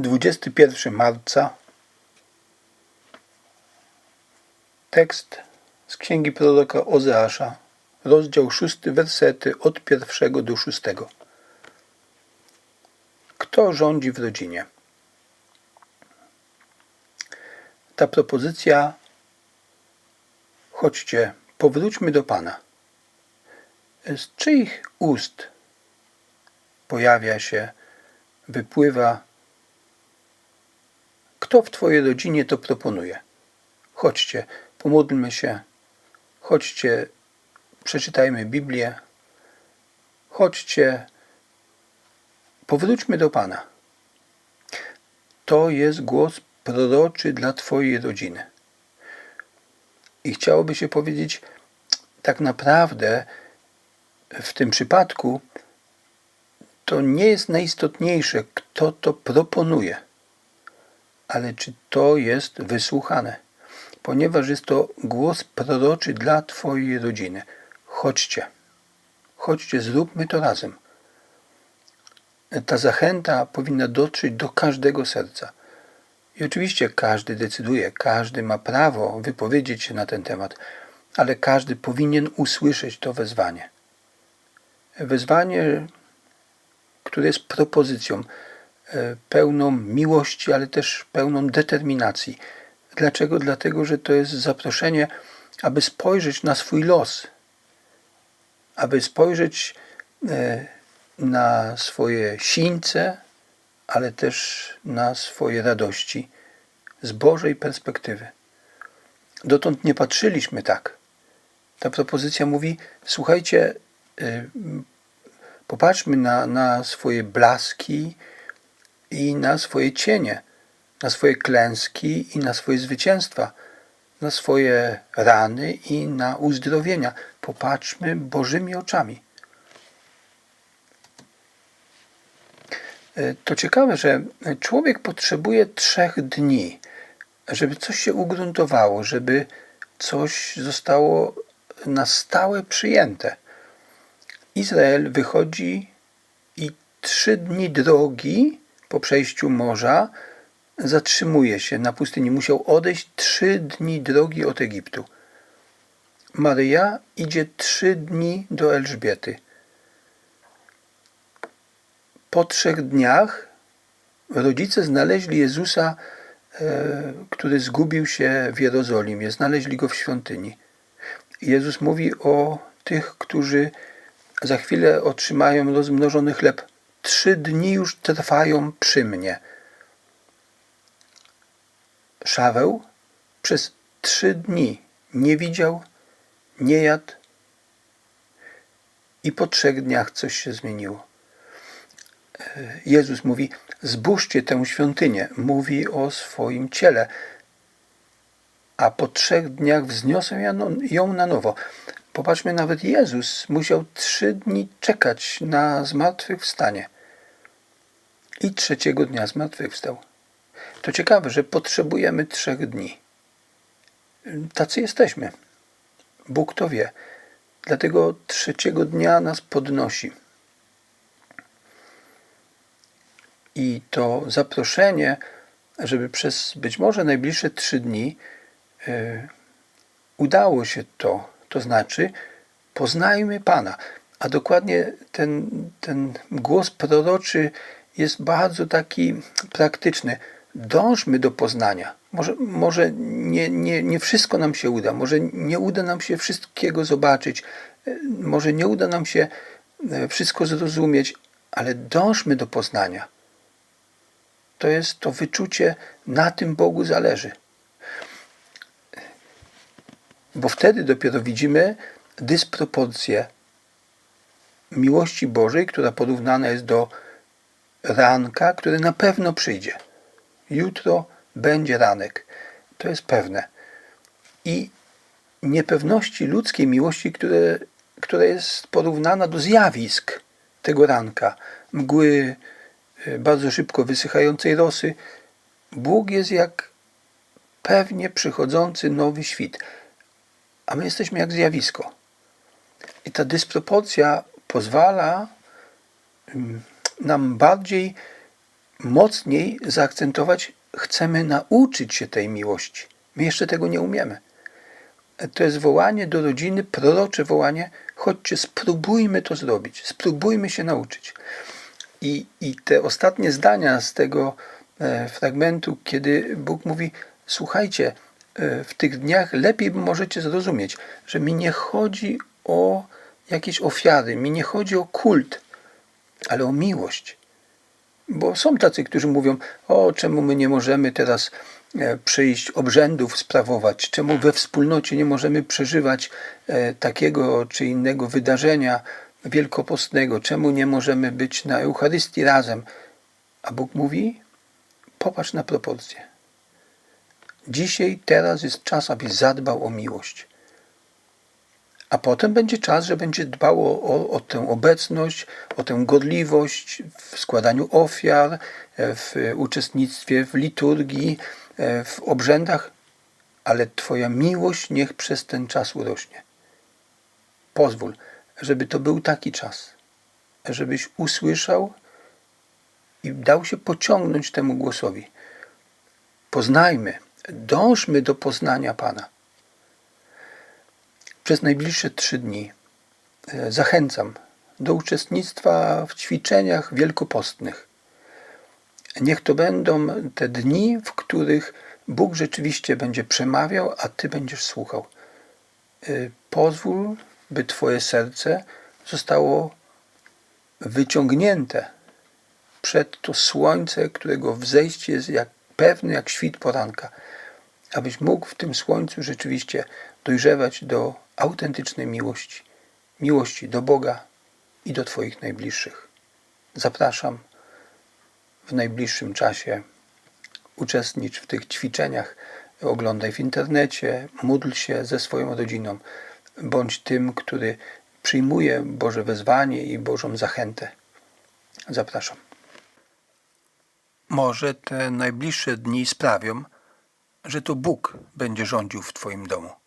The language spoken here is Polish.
21 marca. Tekst z księgi proroka Ozeasza, rozdział 6, wersety od pierwszego do szóstego. Kto rządzi w rodzinie? Ta propozycja, chodźcie, powróćmy do Pana. Z czyich ust pojawia się, wypływa, kto w Twojej rodzinie to proponuje? Chodźcie, pomódlmy się, chodźcie, przeczytajmy Biblię, chodźcie, powróćmy do Pana. To jest głos proroczy dla Twojej rodziny. I chciałoby się powiedzieć, tak naprawdę w tym przypadku to nie jest najistotniejsze, kto to proponuje, ale czy to jest wysłuchane, ponieważ jest to głos proroczy dla Twojej rodziny. Chodźcie, chodźcie, zróbmy to razem. Ta zachęta powinna dotrzeć do każdego serca. I oczywiście każdy decyduje, każdy ma prawo wypowiedzieć się na ten temat, ale każdy powinien usłyszeć to wezwanie. Wezwanie, które jest propozycją pełną miłości, ale też pełną determinacji. Dlaczego? Dlatego, że to jest zaproszenie, aby spojrzeć na swój los, aby spojrzeć e, na swoje sińce, ale też na swoje radości z Bożej perspektywy. Dotąd nie patrzyliśmy tak. Ta propozycja mówi: słuchajcie, y, popatrzmy na, na swoje blaski i na swoje cienie, na swoje klęski i na swoje zwycięstwa, na swoje rany i na uzdrowienia. Popatrzmy Bożymi oczami. Y, To ciekawe, że człowiek potrzebuje trzech dni, żeby coś się ugruntowało, żeby coś zostało na stałe przyjęte. Izrael wychodzi i trzy dni drogi po przejściu morza zatrzymuje się na pustyni. Musiał odejść trzy dni drogi od Egiptu. Maryja idzie trzy dni do Elżbiety. Po trzech dniach rodzice znaleźli Jezusa, e, który zgubił się w Jerozolimie. Znaleźli go w świątyni. Jezus mówi o tych, którzy za chwilę otrzymają rozmnożony chleb. Trzy dni już trwają przy mnie. Szaweł przez trzy dni nie widział, nie jadł i po trzech dniach coś się zmieniło. Jezus mówi: Zbóżcie tę świątynię. Mówi o swoim ciele. A po trzech dniach wzniosę ją na nowo. Popatrzmy, nawet Jezus musiał trzy dni czekać na zmartwychwstanie. I trzeciego dnia zmartwychwstał. To ciekawe, że potrzebujemy trzech dni. Tacy jesteśmy. Bóg to wie. Dlatego trzeciego dnia nas podnosi. I to zaproszenie, żeby przez być może najbliższe trzy dni y, udało się to, to znaczy poznajmy Pana. A dokładnie ten, ten głos proroczy jest bardzo taki praktyczny. Dążmy do poznania. Może, może nie, nie, nie wszystko nam się uda, może nie uda nam się wszystkiego zobaczyć, może nie uda nam się y, wszystko zrozumieć, ale dążmy do poznania to jest to wyczucie, na tym Bogu zależy. Bo wtedy dopiero widzimy dysproporcję miłości Bożej, która porównana jest do ranka, który na pewno przyjdzie. Jutro będzie ranek. To jest pewne. I niepewności ludzkiej miłości, które, która jest porównana do zjawisk tego ranka. Mgły, bardzo szybko wysychającej rosy, Bóg jest jak pewnie przychodzący nowy świt, a my jesteśmy jak zjawisko. I ta dysproporcja pozwala mm, nam bardziej mocniej zaakcentować, chcemy nauczyć się tej miłości. My jeszcze tego nie umiemy. To jest wołanie do rodziny, prorocze wołanie, chodźcie, spróbujmy to zrobić, spróbujmy się nauczyć. I, i te ostatnie zdania z tego e, fragmentu, kiedy Bóg mówi, słuchajcie, w tych dniach lepiej możecie zrozumieć, że mi nie chodzi o jakieś ofiary, mi nie chodzi o kult, ale o miłość. Bo są tacy, którzy mówią, o czemu my nie możemy teraz e, przyjść obrzędów sprawować, czemu we wspólnocie nie możemy przeżywać e, takiego czy innego wydarzenia wielkopostnego, czemu nie możemy być na Eucharystii razem. A Bóg mówi, popatrz na proporcje. Dzisiaj, teraz jest czas, abyś zadbał o miłość. A potem będzie czas, że będzie dbało o, o tę obecność, o tę godliwość w składaniu ofiar, w uczestnictwie w liturgii, w obrzędach, ale Twoja miłość niech przez ten czas urośnie. Pozwól, żeby to był taki czas, żebyś usłyszał i dał się pociągnąć temu głosowi. Poznajmy, dążmy do poznania Pana przez najbliższe trzy dni e, zachęcam do uczestnictwa w ćwiczeniach wielkopostnych. Niech to będą te dni, w których Bóg rzeczywiście będzie przemawiał, a Ty będziesz słuchał. E, Pozwól, by Twoje serce zostało wyciągnięte przed to słońce, którego wzejście jest jak pewny jak świt poranka, abyś mógł w tym słońcu rzeczywiście dojrzewać do autentycznej miłości, miłości do Boga i do Twoich najbliższych. Zapraszam w najbliższym czasie. Uczestnicz w tych ćwiczeniach, oglądaj w internecie, módl się ze swoją rodziną, bądź tym, który przyjmuje Boże wezwanie i Bożą zachętę. Zapraszam. Może te najbliższe dni sprawią, że to Bóg będzie rządził w Twoim domu.